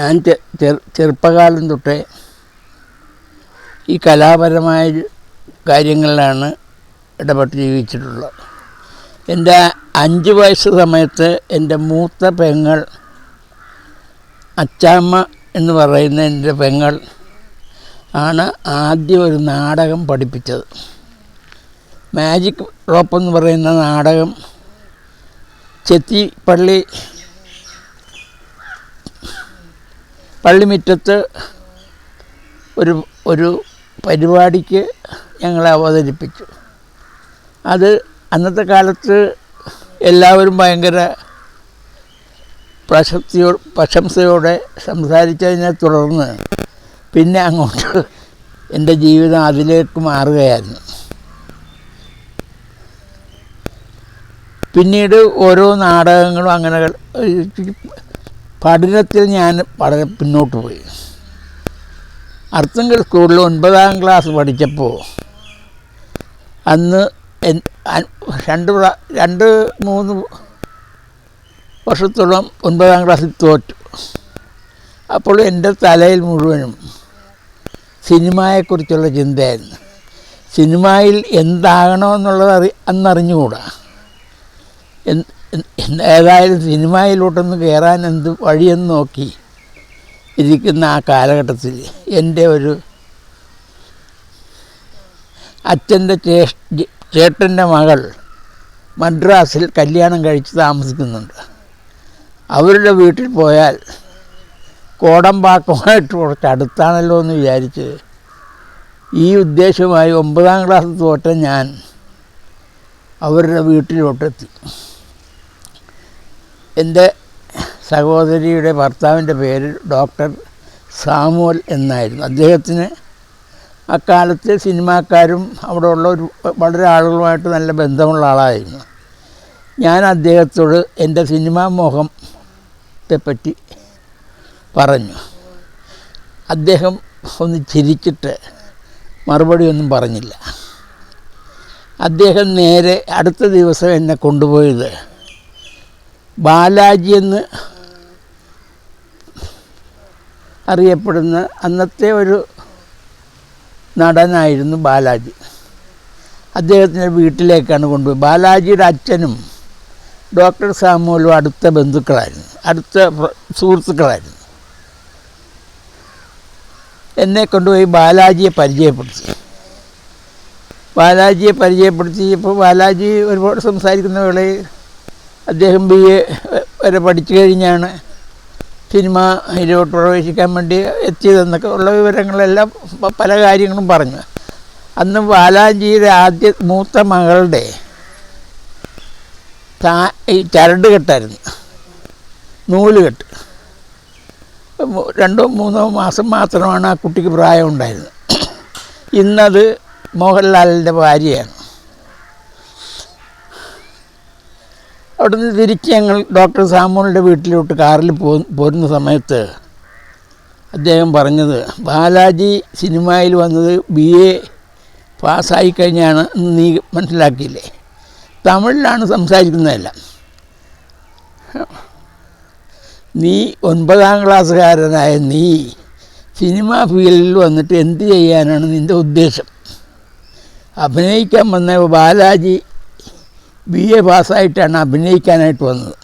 ഞാൻ ചെറുപ്പകാലം തൊട്ടേ ഈ കലാപരമായ കാര്യങ്ങളിലാണ് ഇടപെട്ട് ജീവിച്ചിട്ടുള്ളത്. എന്റെ അഞ്ച് വയസ്സ് സമയത്ത് എന്റെ മൂത്ത പെങ്ങൾ അച്ചാമ്മ എന്ന് പറയുന്ന എന്റെ പെങ്ങൾ ആണ് ആദ്യം ഒരു നാടകം പഠിപ്പിച്ചത്. മാജിക് റോപ്പ് എന്ന് പറയുന്ന നാടകം ചെത്തിപ്പള്ളി പള്ളിമുറ്റത്ത് ഒരു ഒരു പരിപാടിക്ക് ഞങ്ങളെ അവതരിപ്പിച്ചു. അത് അന്നത്തെ കാലത്ത് എല്ലാവരും ഭയങ്കര പ്രശസ്തിയോ പ്രശംസയോടെ സംസാരിച്ചതിനെ തുടർന്ന് പിന്നെ അങ്ങോട്ട് എന്റെ ജീവിതം അതിലേക്ക് മാറുകയായിരുന്നു. പിന്നീട് ഓരോ നാടകങ്ങളും അങ്ങനെ പഠനത്തിൽ ഞാൻ വളരെ പിന്നോട്ട് പോയി. അർത്ഥങ്ങൾ സ്കൂളിൽ ഒൻപതാം ക്ലാസ് പഠിച്ചപ്പോൾ അന്ന് രണ്ട് രണ്ട് മൂന്ന് വർഷത്തോളം ഒൻപതാം ക്ലാസ്സിൽ തോറ്റു. അപ്പോൾ എന്റെ തലയിൽ മുഴുവനും സിനിമയെക്കുറിച്ചുള്ള ചിന്തയായിരുന്നു. സിനിമയിൽ എന്താകണമെന്നുള്ളത് അറി അന്നറിഞ്ഞുകൂടാ. ഏതായാലും സിനിമയിലോട്ടൊന്ന് കയറാൻ എന്ത് വഴിയെന്ന് നോക്കി ഇരിക്കുന്ന ആ കാലഘട്ടത്തിൽ എന്റെ ഒരു അച്ഛന്റെ ചേട്ടന്റെ മകൾ മദ്രാസിൽ കല്യാണം കഴിച്ച് താമസിക്കുന്നുണ്ട്. അവരുടെ വീട്ടിൽ പോയാൽ കോടമ്പാക്കമായിട്ട് കുറച്ച് അടുത്താണല്ലോ എന്ന് വിചാരിച്ച് ഈ ഉദ്ദേശമായി ഒമ്പതാം ക്ലാസ് തോറ്റ ഞാൻ അവരുടെ വീട്ടിലോട്ടെത്തി. എന്റെ സഹോദരിയുടെ ഭർത്താവിന്റെ പേര് ഡോക്ടർ സാമുവൽ എന്നായിരുന്നു. അദ്ദേഹത്തിന് അക്കാലത്ത് സിനിമാക്കാരും അവിടെ ഉള്ള ഒരു വളരെ ആളുകളുമായിട്ട് നല്ല ബന്ധമുള്ള ആളായിരുന്നു. ഞാൻ അദ്ദേഹത്തോട് എന്റെ സിനിമാ മോഹത്തെ പറ്റി പറഞ്ഞു. അദ്ദേഹം ഒന്ന് ചിരിച്ചിട്ട് മറുപടി ഒന്നും പറഞ്ഞില്ല. അദ്ദേഹം നേരെ അടുത്ത ദിവസം എന്നെ കൊണ്ടുപോയത് ബാലാജി എന്ന് അറിയപ്പെടുന്ന അന്നത്തെ ഒരു നടനായിരുന്നു ബാലാജി. അദ്ദേഹത്തിന്റെ വീട്ടിലേക്കാണ് കൊണ്ടുപോയി. ബാലാജിയുടെ അച്ഛനും ഡോക്ടർ സാമുവലും അടുത്ത ബന്ധുക്കളായിരുന്നു. അടുത്ത സുഹൃത്തുക്കളായിരുന്നു. എന്നെ കൊണ്ടുപോയി ബാലാജിയെ പരിചയപ്പെടുത്തി. ബാലാജിയെ പരിചയപ്പെടുത്തിയപ്പോൾ ബാലാജി ഒരുപാട് സംസാരിക്കുന്ന വേളയിൽ അദ്ദേഹം ബി എ വരെ പഠിച്ചു കഴിഞ്ഞാണ് സിനിമയിലോട്ട് പ്രവേശിക്കാൻ വേണ്ടി എത്തിയതെന്നൊക്കെ ഉള്ള വിവരങ്ങളെല്ലാം പല കാര്യങ്ങളും പറഞ്ഞു. അന്ന് ബാലാജിയുടെ ആദ്യ മൂത്ത മകളുടെ ഈ ചരട് കെട്ടായിരുന്നു. നൂൽ കെട്ട്. രണ്ടോ മൂന്നോ മാസം മാത്രമാണ് ആ കുട്ടിക്ക് പ്രായം ഉണ്ടായിരുന്നത് ഇന്നത് മോഹൻലാലിന്റെ ഭാര്യയാണ്. അവിടുന്ന് തിരിച്ച് ഞങ്ങൾ ഡോക്ടർ സാമോണിന്റെ വീട്ടിലോട്ട് കാറിൽ പോ പോരുന്ന സമയത്ത് അദ്ദേഹം പറഞ്ഞത് ബാലാജി സിനിമയിൽ വന്നത് ബി എ പാസ്സായി കഴിഞ്ഞാണ് നീ മനസ്സിലാക്കിയില്ലേ? തമിഴിലാണ് സംസാരിക്കുന്നതെല്ലാം. നീ ഒൻപതാം ക്ലാസ്സുകാരനായ നീ സിനിമ ഫീൽഡിൽ വന്നിട്ട് എന്ത് ചെയ്യാനാണ് നിന്റെ ഉദ്ദേശം? അഭിനയിക്കാൻ വന്ന ബാലാജി ബി എ പാസ്സായിട്ടാണ് അഭിനയിക്കാനായിട്ട് വന്നത്.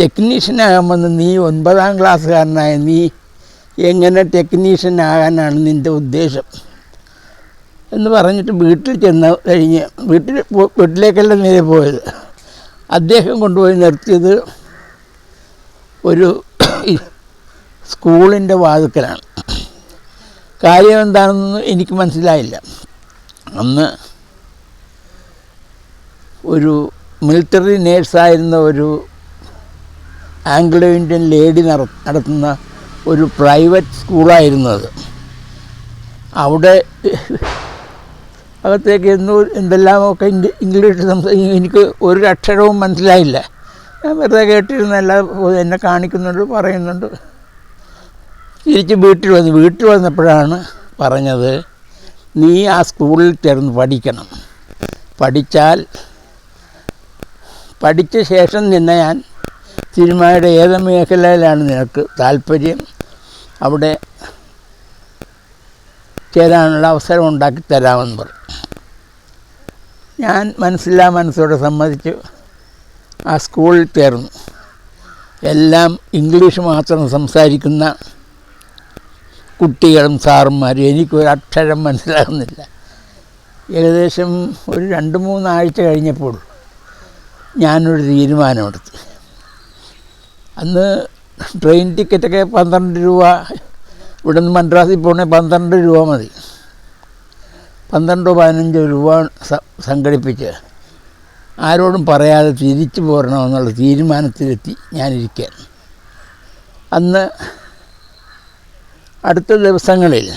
ടെക്നീഷ്യനാകുമ്പോൾ നീ ഒൻപതാം ക്ലാസ്സുകാരനായ നീ എങ്ങനെ ടെക്നീഷ്യനാകാനാണ് നിന്റെ ഉദ്ദേശം? എന്ന് പറഞ്ഞിട്ട് വീട്ടിൽ ചെന്ന് കഴിഞ്ഞ് വീട്ടിൽ വീട്ടിലേക്കല്ല നേരെ പോയത്. അദ്ദേഹം കൊണ്ടുപോയി നിർത്തിയത് ഒരു സ്കൂളിന്റെ വാതുക്കലാണ്. കാര്യം എന്താണെന്ന് എനിക്ക് മനസ്സിലായില്ല. അന്ന് ഒരു മിലിറ്ററി നേഴ്സായിരുന്ന ഒരു ആംഗ്ലോ ഇന്ത്യൻ ലേഡി നടത്തുന്ന ഒരു പ്രൈവറ്റ് സ്കൂളായിരുന്നു അത്. അവിടെ അകത്തേക്ക് എന്തോ എന്തെല്ലാമൊക്കെ ഇംഗ്ലീഷ് സംസാരിക്കും എനിക്ക് ഒരു അക്ഷരവും മനസ്സിലായില്ല. ഞാൻ വെറുതെ കേട്ടിരുന്നല്ല എന്നെ കാണിക്കുന്നുണ്ട് പറയുന്നുണ്ട്. തിരിച്ച് വീട്ടിൽ വന്നു വീട്ടിൽ വന്നപ്പോഴാണ് പറഞ്ഞത് നീ ആ സ്കൂളിൽ ചേർന്ന് പഠിക്കണം. പഠിച്ചാൽ പഠിച്ച ശേഷം നിന്നെ ഞാൻ സിനിമയുടെ ഏത് മേഖലയിലാണ് നിനക്ക് താല്പര്യം? അവിടെ ചേരാനുള്ള അവസരം ഉണ്ടാക്കി തരാമെന്ന് പറഞ്ഞു. ഞാൻ മനസ്സില്ലാ മനസ്സോടെ സമ്മതിച്ചു. ആ സ്കൂളിൽ ചേർന്നു. എല്ലാം ഇംഗ്ലീഷ് മാത്രം സംസാരിക്കുന്ന കുട്ടികളും സാറുമാരും എനിക്കൊരു അക്ഷരം മനസ്സിലാകുന്നില്ല. ഏകദേശം ഒരു രണ്ട് മൂന്നാഴ്ച കഴിഞ്ഞപ്പോൾ ഞാനൊരു തീരുമാനമെടുത്തു. അന്ന് ട്രെയിൻ ടിക്കറ്റൊക്കെ പന്ത്രണ്ട് രൂപ ഇവിടെ നിന്ന് മദ്രാസിൽ പോകണേ പന്ത്രണ്ട് രൂപ മതി. പന്ത്രണ്ടോ പതിനഞ്ചോ രൂപ സംഘടിപ്പിച്ച് ആരോടും പറയാതെ തിരിച്ചു പോരണമെന്നുള്ള തീരുമാനത്തിലെത്തി ഞാനിരിക്കാൻ. അന്ന് അടുത്ത ദിവസങ്ങളിൽ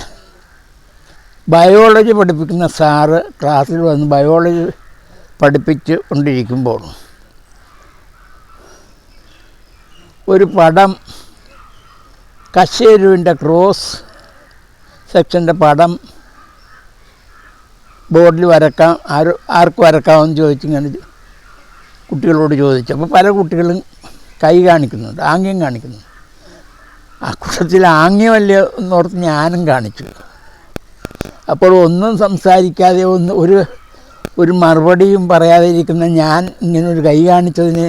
ബയോളജി പഠിപ്പിക്കുന്ന സാറ് ക്ലാസ്സിൽ വന്ന് ബയോളജി പഠിപ്പിച്ച് കൊണ്ടിരിക്കുമ്പോൾ ഒരു പടം കശേരുവിന്റെ ക്രോസ് സെക്ഷന്റെ പടം ബോർഡിൽ വരക്കാം ആര് ആർക്ക് വരക്കാമെന്ന് ചോദിച്ചിങ്ങനെ കുട്ടികളോട് ചോദിച്ചു. അപ്പോൾ പല കുട്ടികളും കൈ കാണിക്കുന്നുണ്ട് ആംഗ്യം കാണിക്കുന്നുണ്ട് ആ കൂട്ടത്തിൽ ആംഗ്യമല്ലേ എന്നോർത്ത് ഞാനും കാണിച്ചു. അപ്പോൾ ഒന്നും സംസാരിക്കാതെ ഒന്ന് ഒരു ഒരു മറുപടിയും പറയാതെ ഇരിക്കുന്ന ഞാൻ ഇങ്ങനൊരു കൈ കാണിച്ചതിനെ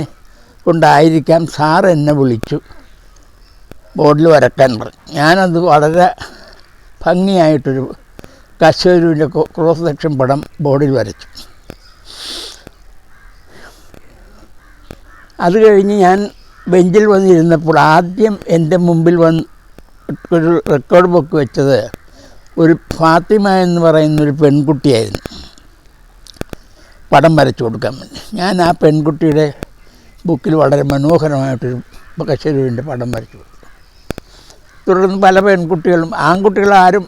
കൊണ്ടായിരിക്കാം സാർ എന്നെ വിളിച്ചു. ബോർഡിൽ വരക്കാൻ പറഞ്ഞു. ഞാനത് വളരെ ഭംഗിയായിട്ടൊരു കശൂരുവിന്റെ ക്രോസ് സെക്ഷൻ പടം ബോർഡിൽ വരച്ചു. അത് കഴിഞ്ഞ് ഞാൻ ബെഞ്ചിൽ വന്നിരുന്നപ്പോൾ ആദ്യം എന്റെ മുമ്പിൽ വന്ന് ഒരു റെക്കോർഡ് ബുക്ക് വെച്ചത് ഒരു ഫാത്തിമ എന്ന് പറയുന്ന ഒരു പെൺകുട്ടിയായിരുന്നു. പടം വരച്ചു കൊടുക്കാൻ വേണ്ടി. ഞാൻ ആ പെൺകുട്ടിയുടെ ബുക്കിൽ വളരെ മനോഹരമായിട്ടൊരു കശൂരുവിന്റെ പടം വരച്ചു. തുടർന്ന് പല പെൺകുട്ടികളും ആൺകുട്ടികളാരും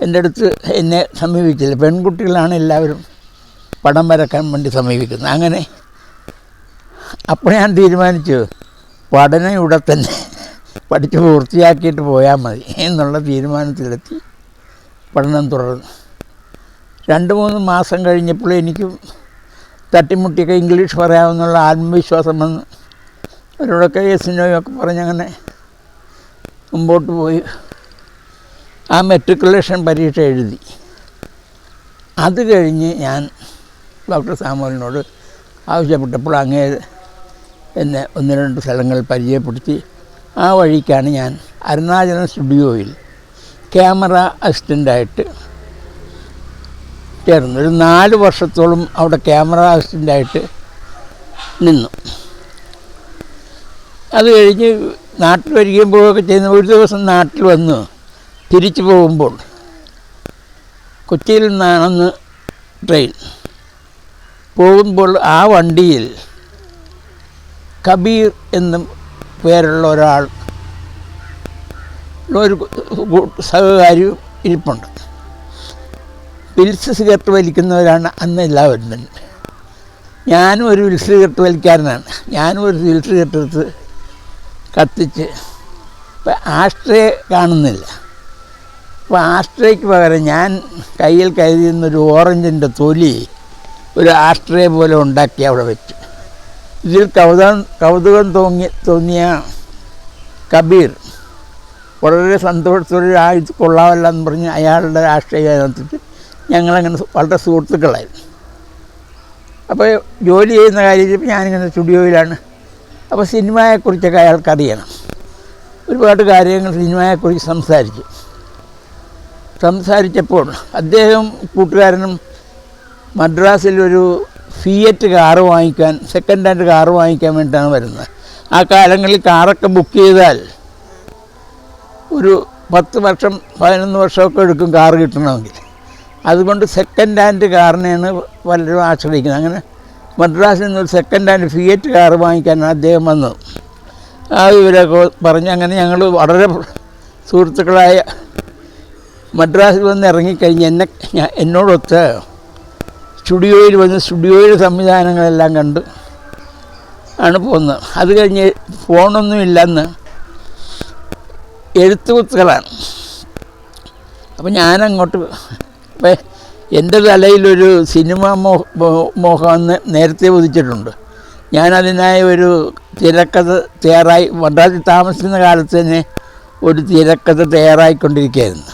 എന്റെ അടുത്ത് എന്നെ സമീപിച്ചില്ല. പെൺകുട്ടികളാണ് എല്ലാവരും പടം വരക്കാൻ വേണ്ടി സമീപിക്കുന്നത്. അങ്ങനെ അപ്പോൾ ഞാൻ തീരുമാനിച്ചു പഠനം ഇവിടെ തന്നെ പഠിച്ച് പൂർത്തിയാക്കിയിട്ട് പോയാൽ മതി എന്നുള്ള തീരുമാനത്തിലെത്തി പഠനം തുടർന്നു. രണ്ട് മൂന്ന് മാസം കഴിഞ്ഞപ്പോൾ എനിക്കും തട്ടിമുട്ടിയൊക്കെ ഇംഗ്ലീഷ് പറയാമെന്നുള്ള ആത്മവിശ്വാസം വന്ന് അവരോടൊക്കെ എസിനോയൊക്കെ പറഞ്ഞങ്ങനെ മുമ്പോട്ട് പോയി. ആ മെട്രിക്കുലേഷൻ പരീക്ഷ എഴുതി. അത് കഴിഞ്ഞ് ഞാൻ ഡോക്ടർ സാമുവലിനോട് ആവശ്യപ്പെട്ടപ്പോൾ അങ്ങേ എന്നെ ഒന്ന് രണ്ട് സ്ഥലങ്ങൾ പരിചയപ്പെടുത്തി. ആ വഴിക്കാണ് ഞാൻ അരുണാചലം സ്റ്റുഡിയോയിൽ ക്യാമറ അസിസ്റ്റന്റായിട്ട് ചേർന്നു ഒരു നാല് വർഷത്തോളം അവിടെ ക്യാമറ അസിസ്റ്റന്റായിട്ട് നിന്നു. അത് കഴിഞ്ഞ് നാട്ടിൽ വരികയും പോവുകയൊക്കെ ചെയ്യുന്ന ഒരു ദിവസം നാട്ടിൽ വന്ന് തിരിച്ചു പോകുമ്പോൾ കൊച്ചിയിൽ നിന്നാണെന്ന് ട്രെയിൻ. പോകുമ്പോൾ ആ വണ്ടിയിൽ കബീർ എന്നും പേരുള്ള ഒരാൾ ഒരു സഹകാരിയും ഇരിപ്പുണ്ട്. വിൽസ് സിഗരറ്റ് വലിക്കുന്നവരാണ് അന്ന് എല്ലാവരും. തന്നെ ഞാനും ഒരു വിൽസ് സിഗരറ്റ് വലിക്കാരനാണ്. ഞാനും ഒരു വിൽസ് സിഗരറ്റ് എടുത്ത് കത്തിച്ച് ഇപ്പം ആഷ്ട്രയെ കാണുന്നില്ല. അപ്പോൾ ആഷ്ട്രയ്ക്ക് പകരം ഞാൻ കയ്യിൽ കരുതിയിരുന്നൊരു ഓറഞ്ചിന്റെ തൊലി ഒരു ആഷ്ട്രയെ പോലെ ഉണ്ടാക്കി അവിടെ വെച്ചു. ഇതിൽ കൗതുകം കൗതുകം തോങ്ങി തോന്നിയ കബീർ വളരെ സന്തോഷത്തോടെ ആ ഇത് കൊള്ളാമല്ല എന്ന് പറഞ്ഞ് അയാളുടെ രാഷ്ട്രീയത്തിട്ട് ഞങ്ങളങ്ങനെ വളരെ സുഹൃത്തുക്കളായിരുന്നു. അപ്പോൾ ജോലി ചെയ്യുന്ന കാര്യത്തിൽ ഞാനിങ്ങനെ സ്റ്റുഡിയോയിലാണ്. അപ്പോൾ സിനിമയെക്കുറിച്ചൊക്കെ അയാൾക്കറിയണം. ഒരുപാട് കാര്യങ്ങൾ സിനിമയെക്കുറിച്ച് സംസാരിച്ചു സംസാരിച്ചപ്പോൾ അദ്ദേഹം കൂട്ടുകാരനും മദ്രാസിൽ ഒരു ഫിയറ്റ് കാറ് വാങ്ങിക്കാൻ സെക്കൻഡ് ഹാൻഡ് കാറ് വാങ്ങിക്കാൻ വേണ്ടിയിട്ടാണ് വരുന്നത്. ആ കാലങ്ങളിൽ കാറൊക്കെ ബുക്ക് ചെയ്താൽ ഒരു പത്ത് വർഷം പതിനൊന്ന് വർഷമൊക്കെ എടുക്കും കാറ് കിട്ടണമെങ്കിൽ. അതുകൊണ്ട് സെക്കൻഡ് ഹാൻഡ് കാറിനെയാണ് പലരും ആശ്രയിക്കുന്നത്. അങ്ങനെ മദ്രാസിൽ നിന്ന് ഒരു സെക്കൻഡ് ഹാൻഡ് ഫിയറ്റ് കാറ് വാങ്ങിക്കാനാണ് അദ്ദേഹം വന്നത് ആ ഇവരൊക്കെ പറഞ്ഞ് അങ്ങനെ ഞങ്ങൾ വളരെ സുഹൃത്തുക്കളായ മദ്രാസിൽ വന്ന് ഇറങ്ങിക്കഴിഞ്ഞ് എന്നെ എന്നോടൊത്ത് സ്റ്റുഡിയോയിൽ വന്ന് സ്റ്റുഡിയോയിൽ സംവിധാനങ്ങളെല്ലാം കണ്ട് ആണ് പോകുന്നത് അത് കഴിഞ്ഞ് ഫോണൊന്നും ഇല്ലെന്ന് എഴുത്തുകുത്തുകളാണ്. അപ്പം ഞാനങ്ങോട്ട് ഇപ്പം എന്റെ തലയിലൊരു സിനിമ മോ മോഹം നേരത്തെ ഉദിച്ചിട്ടുണ്ട്. ഞാനതിനായി ഒരു തിരക്കഥ തയ്യാറായി വണ്ടാതി താമസിക്കുന്ന കാലത്ത് തന്നെ ഒരു തിരക്കഥ തയ്യാറായിക്കൊണ്ടിരിക്കുകയായിരുന്നു.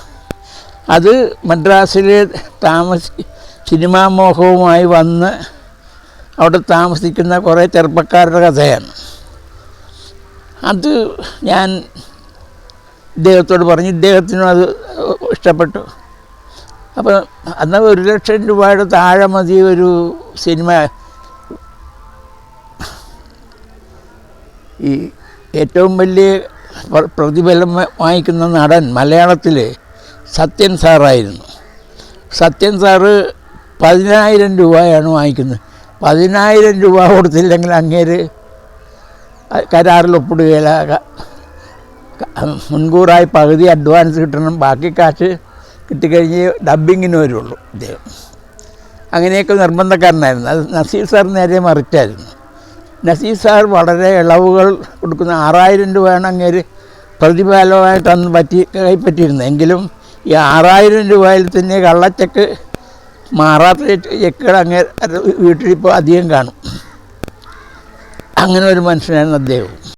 അത് മദ്രാസിലെ താമസി സിനിമാ മോഹവുമായി വന്ന് അവിടെ താമസിക്കുന്ന കുറേ ചെറുപ്പക്കാരുടെ കഥയാണ്. അത് ഞാൻ ഇദ്ദേഹത്തോട് പറഞ്ഞു ഇദ്ദേഹത്തിനും അത് ഇഷ്ടപ്പെട്ടു. അപ്പോൾ അന്ന് ഒരു ലക്ഷം രൂപയുടെ താഴെ മതി ഒരു സിനിമ. ഈ ഏറ്റവും വലിയ പ്ര- പ്രതിഫലം വാങ്ങിക്കുന്ന നടൻ മലയാളത്തിൽ സത്യൻ സാറായിരുന്നു. സത്യൻ സാറ് പതിനായിരം രൂപയാണ് വാങ്ങിക്കുന്നത്. പതിനായിരം രൂപ കൊടുത്തില്ലെങ്കിൽ അങ്ങേര് കരാറിൽ ഒപ്പിടുകയില്ല. മുൻകൂറായി പകുതി അഡ്വാൻസ് കിട്ടണം. ബാക്കി കാശ് കിട്ടിക്കഴിഞ്ഞ് ഡബ്ബിങ്ങിന് വരുള്ളൂ ഇദ്ദേഹം. അങ്ങനെയൊക്കെ നിർബന്ധക്കാരനായിരുന്നു. അത് നസീർ സാർ നേരെ മറിച്ചായിരുന്നു. നസീർ സാർ വളരെ ഇളവുകൾ കൊടുക്കുന്ന ആറായിരം രൂപയാണ് അങ്ങേര് പ്രതിഫലമായിട്ട് അന്ന് പറ്റി കൈപ്പറ്റിയിരുന്നത്. എങ്കിലും ഈ ആറായിരം രൂപയിൽ തന്നെ കള്ളച്ചക്ക് മാറാത്ത ചെക്കുകൾ അങ്ങേ വീട്ടിലിപ്പോൾ അധികം കാണും. അങ്ങനെ ഒരു മനുഷ്യനായിരുന്നു അദ്ദേഹം.